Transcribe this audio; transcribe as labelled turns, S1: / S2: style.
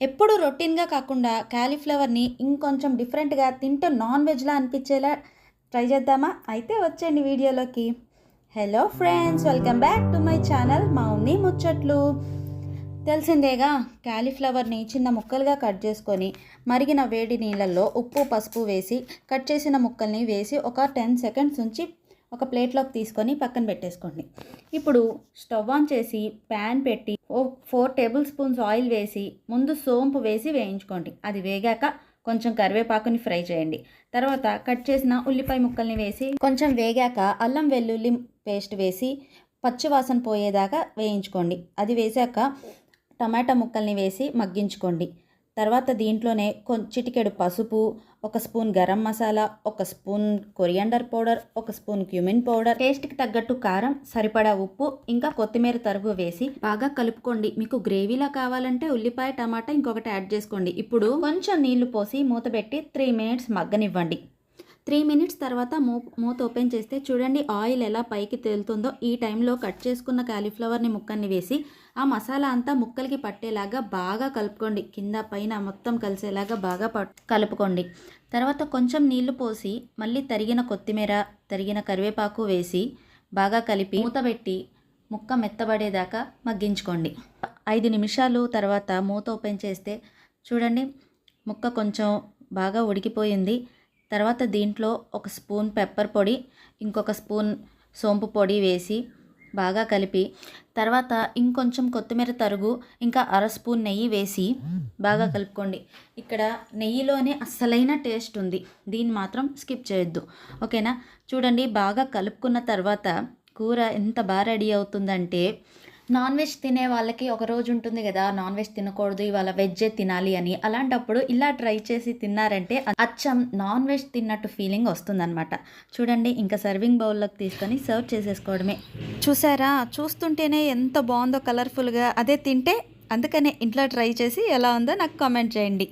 S1: ఎప్పుడు రొటీన్గా కాకుండా క్యాలీఫ్లవర్ని ఇంకొంచెం డిఫరెంట్గా తింటూ నాన్ వెజ్లా అనిపించేలా ట్రై చేద్దామా? అయితే వచ్చేయండి వీడియోలోకి. Hello friends welcome back to my channel Mouni Muchatlu. తెలిసిందేగా క్యాలీఫ్లవర్ని చిన్న ముక్కలుగా కట్ చేసుకొని మరిగిన వేడి నీళ్ళల్లో ఉప్పు పసుపు వేసి కట్ చేసిన ముక్కల్ని వేసి ఒక టెన్ సెకండ్స్ ఉంచి ఒక ప్లేట్లోకి తీసుకొని పక్కన పెట్టేసుకోండి. ఇప్పుడు స్టవ్ ఆన్ చేసి ప్యాన్ పెట్టి ఓ ఫోర్ టేబుల్ స్పూన్స్ ఆయిల్ వేసి ముందు సోంపు వేసి వేయించుకోండి. అది వేగాక కొంచెం కరివేపాకుని ఫ్రై చేయండి. తర్వాత కట్ చేసిన ఉల్లిపాయ ముక్కల్ని వేసి కొంచెం వేగాక అల్లం వెల్లుల్లి పేస్ట్ వేసి పచ్చివాసన పోయేదాకా వేయించుకోండి. అది వేసాక టమాటా ముక్కల్ని వేసి మగ్గించుకోండి. తర్వాత దీంట్లోనే కొం చిటికెడు పసుపు ఒక స్పూన్ గరం మసాలా ఒక స్పూన్ కొరియాండర్ పౌడర్ ఒక స్పూన్ క్యూమిన్ పౌడర్. టేస్ట్కి తగ్గట్టు కారం సరిపడా ఉప్పు ఇంకా కొత్తిమీర తరుగు వేసి బాగా కలుపుకోండి. మీకు గ్రేవీలా కావాలంటే ఉల్లిపాయ టమాటా ఇంకొకటి యాడ్ చేసుకోండి. ఇప్పుడు కొంచెం నీళ్ళు పోసి మూతబెట్టి త్రీ మినిట్స్ మగ్గనివ్వండి. త్రీ మినిట్స్ తర్వాత మూ మూత ఓపెన్ చేస్తే చూడండి ఆయిల్ ఎలా పైకి తేలుతుందో. ఈ టైంలో కట్ చేసుకున్న కాలీఫ్లవర్ని ముక్కల్ని వేసి ఆ మసాలా అంతా ముక్కలకి పట్టేలాగా బాగా కలుపుకోండి. కింద పైన మొత్తం కలిసేలాగా బాగా కలుపుకోండి. తర్వాత కొంచెం నీళ్ళు పోసి మళ్ళీ తరిగిన కొత్తిమీర తరిగిన కరివేపాకు వేసి బాగా కలిపి మూత పెట్టి ముక్క మెత్తబడేదాకా మగ్గించుకోండి. ఐదు నిమిషాలు తర్వాత మూత ఓపెన్ చేస్తే చూడండి ముక్క కొంచెం బాగా ఉడికిపోయింది. తర్వాత దీంట్లో ఒక స్పూన్ పెప్పర్ పొడి ఇంకొక స్పూన్ సోంపు పొడి వేసి బాగా కలిపి తర్వాత ఇంకొంచెం కొత్తిమీర తరుగు ఇంకా అర స్పూన్ నెయ్యి వేసి బాగా కలుపుకోండి. ఇక్కడ నెయ్యిలోనే అస్సలైన టేస్ట్ ఉంది. దీన్ని మాత్రం స్కిప్ చేయొద్దు. ఓకేనా? చూడండి బాగా కలుపుకున్న తర్వాత కూర ఎంత బాగా రెడీ అవుతుందంటే నాన్ వెజ్ తినే వాళ్ళకి ఒక రోజు ఉంటుంది కదా నాన్ వెజ్ తినకూడదు ఇవాళ వెజ్జే తినాలి అని. అలాంటప్పుడు ఇలా ట్రై చేసి తిన్నారంటే అచ్చం నాన్ వెజ్ తిన్నట్టు ఫీలింగ్ వస్తుందన్నమాట. చూడండి ఇంకా సర్వింగ్ బౌల్లోకి తీసుకొని సర్వ్ చేసేసుకోవడమే. చూసారా? చూస్తుంటేనే ఎంత బాగుందో కలర్ఫుల్గా అదే తింటే అందుకనే ఇంట్లో ట్రై చేసి ఎలా ఉందో నాకు కామెంట్ చేయండి.